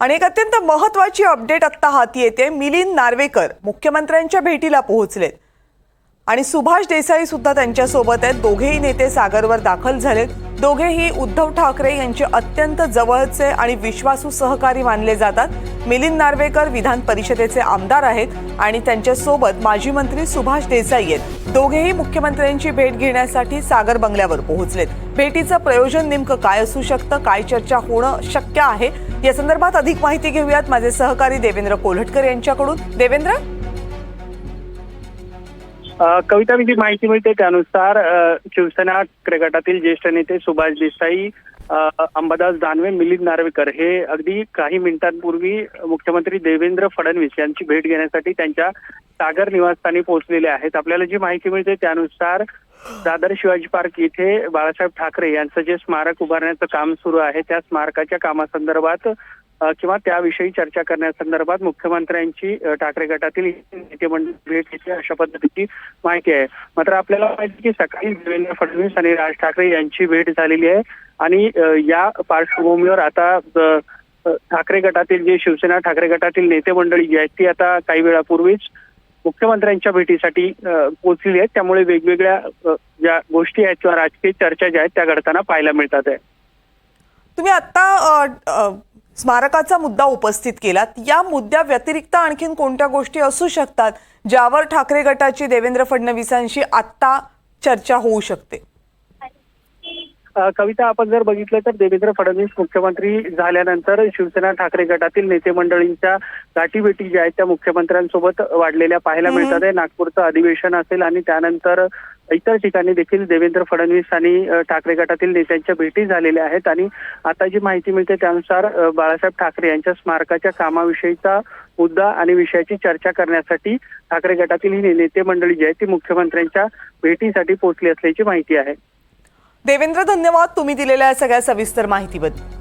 आणि एक अत्यंत महत्वाची अपडेट आत्ता हाती येते मिलिंद नार्वेकर मुख्यमंत्र्यांच्या भेटीला पोहोचलेत. आणि सुभाष देसाई सुद्धा त्यांच्यासोबत आहेत. दोघेही नेते सागरवर दाखल झालेत. दोघेही उद्धव ठाकरे यांचे अत्यंत जवळचे आणि विश्वासू सहकारी मानले जातात. मिलिंद नार्वेकर विधान परिषदेचे आमदार आहेत आणि त्यांच्यासोबत माजी मंत्री सुभाष देसाई आहेत. दोघेही मुख्यमंत्र्यांची भेट घेण्यासाठी सागर बंगल्यावर पोहोचलेत. भेटीचं प्रयोजन नेमकं काय असू शकतं? काय चर्चा होणं शक्य आहे? या संदर्भात अधिक माहिती घेऊयात. माझे सहकारी देवेंद्र कोल्हटकर यांच्याकडून. देवेंद्र? कविता जी माहिती मिळते त्यानुसार शिवसेना क्रिकेटातील गटातील ज्येष्ठ नेते सुभाष देसाई अंबादास दानवे मिलिंद नार्वेकर हे अगदी काही मिनिटांपूर्वी मुख्यमंत्री देवेंद्र फडणवीस यांची भेट घेण्यासाठी त्यांच्या सागर निवासस्थानी पोहोचलेले आहेत. आपल्याला जी माहिती मिळते त्यानुसार दादर शिवाजी पार्क इथे बाळासाहेब ठाकरे यांचं जे स्मारक उभारण्याचं काम सुरू आहे त्या स्मारकाच्या कामासंदर्भात किंवा त्याविषयी चर्चा करण्यासंदर्भात मुख्यमंत्र्यांची ठाकरे गटातील नेते मंडळ भेट घेतली अशा पद्धतीची माहिती आहे. मात्र आपल्याला माहिती की सकाळी देवेंद्र फडणवीस आणि राज ठाकरे यांची भेट झालेली आहे आणि या पार्श्वभूमीवर आता ठाकरे गटातील जे शिवसेना ठाकरे गटातील नेते मंडळी जी आहेत ती आता काही वेळापूर्वीच मुख्यमंत्र्यांच्या भेटीसाठी पोहोचली आहेत. त्यामुळे वेगवेगळ्या ज्या गोष्टी आहेत किंवा राजकीय चर्चा ज्या आहेत त्या घडताना पाहायला मिळतात आहे. तुम्ही आता स्मारकाचा मुद्दा उपस्थित केलात. या मुद्द्या व्यतिरिक्त आणखीन कोणत्या गोष्टी असू शकतात ज्यावर ठाकरे गटाची देवेंद्र फडणवीसांशी आत्ता चर्चा होऊ शकते? कविता आपण जर बघितलं तर देवेंद्र फडणवीस मुख्यमंत्री झाल्यानंतर शिवसेना ठाकरे गटातील नेते मंडळींच्या गाठीभेटी ज्या आहेत त्या मुख्यमंत्र्यांसोबत वाढलेल्या पाहायला. मिळतात आहे. नागपूरचं अधिवेशन असेल आणि त्यानंतर इतर ठिकाणी देखील देवेंद्र फडणवीस आणि ठाकरे गटातील नेत्यांच्या भेटी झालेल्या आहेत. आणि आता जी माहिती मिळते त्यानुसार बाळासाहेब ठाकरे यांच्या स्मारकाच्या कामाविषयीचा मुद्दा आणि विषयाची चर्चा करण्यासाठी ठाकरे गटातील ही नेते मंडळी जी आहेत ती मुख्यमंत्र्यांच्या भेटीसाठी पोहोचली असल्याची माहिती आहे. देवेंद्र धन्यवाद तुम्ही दिलेल्या सगळ्या सविस्तर माहितीबद्दल.